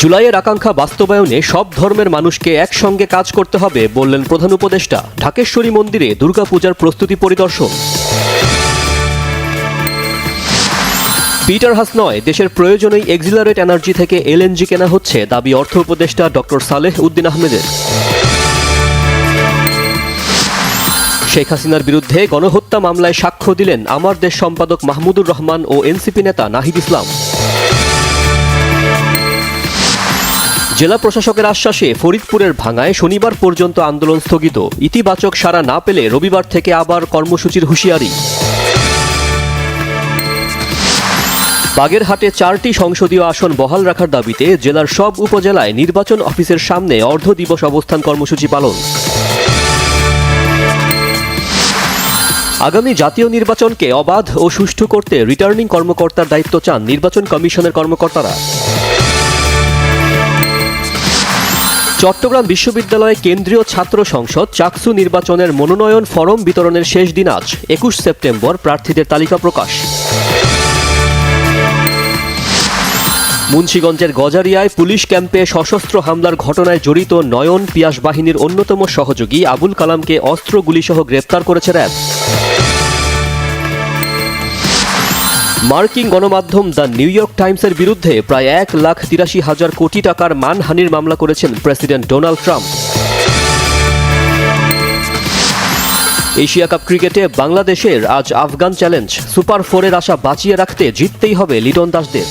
জুলাইয়ের আকাঙ্ক্ষা বাস্তবায়নে সব ধর্মের মানুষকে একসঙ্গে কাজ করতে হবে বললেন প্রধান উপদেষ্টা। ঢাকেশ্বরী মন্দিরে দুর্গাপূজার প্রস্তুতি পরিদর্শন। পিটার হাস নয় দেশের প্রয়োজনেই এক্সিলারেট এনার্জি থেকে এলএনজি কেনা হচ্ছে, দাবি অর্থ উপদেষ্টা ডক্টর সালেহ উদ্দিন আহমেদের। শেখ হাসিনার বিরুদ্ধে গণহত্যা মামলায় সাক্ষ্য দিলেন আমার দেশ সম্পাদক মাহমুদুর রহমান ও এনসিপি নেতা নাহিদ ইসলাম। জেলা প্রশাসকের আশ্বাসে ফরিদপুরের ভাঙায় শনিবার পর্যন্ত আন্দোলন স্থগিত। ইতিবাচক সাড়া না পেলে রবিবার থেকে আবার কর্মসূচির হুঁশিয়ারি। বাগেরহাটে চারটি সংসদীয় আসন বহাল রাখার দাবিতে জেলার সব উপজেলায় নির্বাচন অফিসের সামনে অর্ধ দিবস অবস্থান কর্মসূচি পালন। আগামী জাতীয় নির্বাচনকে অবাধ ও সুষ্ঠু করতে রিটার্নিং কর্মকর্তার দায়িত্ব চান নির্বাচন কমিশনের কর্মকর্তারা। চট্টগ্রাম বিশ্ববিদ্যালয়ে কেন্দ্রীয় ছাত্র সংসদ চাকসু নির্বাচনের মনোনয়ন ফরম বিতরণের শেষ দিন আজ, একুশ সেপ্টেম্বর, প্রার্থীদের তালিকা প্রকাশ। মুন্সীগঞ্জের গজারিয়ায় পুলিশ ক্যাম্পে সশস্ত্র হামলার ঘটনায় জড়িত নয়ন পিয়াস বাহিনীর অন্যতম সহযোগী আবুল কালামকে অস্ত্র গুলিসহ গ্রেপ্তার করেছে র্যাব। মার্কিন গণমাধ্যম দ্য নিউ ইয়র্ক টাইমসের বিরুদ্ধে প্রায় এক লাখ তিরাশি হাজার কোটি টাকার মানহানির মামলা করেছেন president Donald Trump. Asia cup ক্রিকেটে বাংলাদেশের আজ আফগান চ্যালেঞ্জ, সুপার ফোরের আশা বাঁচিয়ে রাখতে জিততেই হবে লিটন দাসদের।